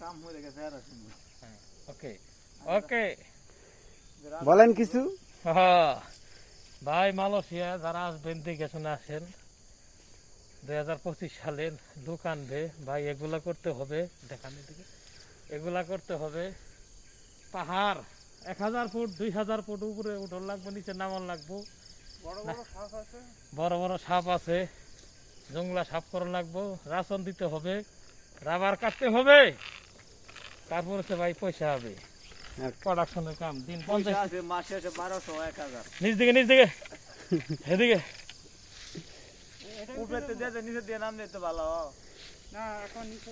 কাম হয়ে গেছে আর ওকে ওকে। বলেন কিছু? হ্যাঁ। ভাই মালয়েশিয়া যারা আসবেন দেখে শুনে আসেন। দুই হাজার পঁচিশ সালে লোক আনবে। ভাই এগুলা করতে হবে। দেখান এদিকে। এগুলা করতে হবে। পাহাড় এক হাজার ফুট দুই হাজার ফুট উপরে উঠন লাগবে নিচে নামান লাগবো। বড় বড় শ্বাস আছে? বড় বড় সাপ আছে। জংলা সাপ করা লাগবো। রাশন দিতে হবে। রাবার কাটতে হবে। তারপর হচ্ছে ভাই পয়সা হবে। প্রোডাকশনের কাম দিন পঞ্চাশ মাসে বারোশো এক হাজার। নিচ দিকে নিচ দিকে। এদিকে।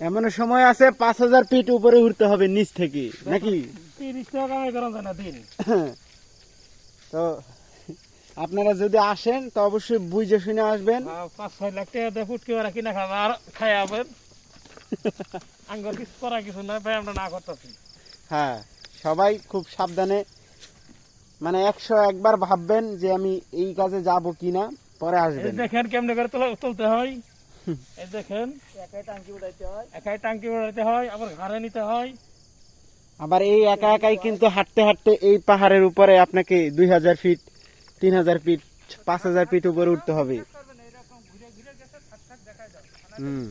এমন সময় আছে পাঁচ হাজার ফিট উপরে উঠতে হবে নিচ থেকে নাকি? তিরিশ টাকা কামাই না দিন। তো আপনারা যদি আসেন তো অবশ্যই বুঝে শুনে আসবেন। পাঁচ ছয় লাখ টাকা ফুটকি ওরা কিনা খাবে আর খাই আবেন আঙ্গর কিছু করা কিছু নয় ভাই আমরা না করতেছি। হ্যাঁ সবাই খুব সাবধানে মানে একশো একবার ভাববেন যে আমি এই কাজে যাব কিনা পরে এই আসবেন। দেখেন কেমনে করে তোলা- তুলতে হয়। এই দেখেন একাই টাঙ্কি উঠাইতে হয়। একাই টাঙ্কি উড়াইতে হয় আবার ঘাড়ে নিতে হয়। আবার এই একা একাই কিন্তু হাঁটতে হাঁটতে এই পাহাড়ের উপরে আপনাকে দুই হাজার ফিট তিন হাজার ফিট পাঁচ হাজার ফিট উপরে উঠতে হবে। হুম।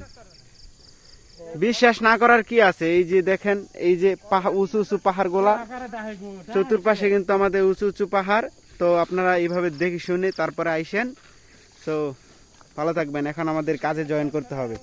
বিশ্বাস না করার কি আছে? এই যে দেখেন, এই যে উঁচু উঁচু পাহাড় গোলা চতুর্পাশে কিন্তু আমাদের উঁচু উঁচু পাহাড়। তো আপনারা এইভাবে দেখে শুনে তারপরে আইসেন। তো ভালো থাকবেন। এখন আমাদের কাজে জয়েন করতে হবে।